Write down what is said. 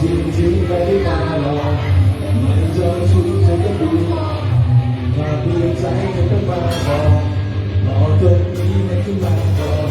ชิงชิงไปตาหลองมันจนชุดฉันก็ดูหาเปลี่ยนใจเธอก็มาบอกรอจนนี้ไม่ขึ้นมาบอก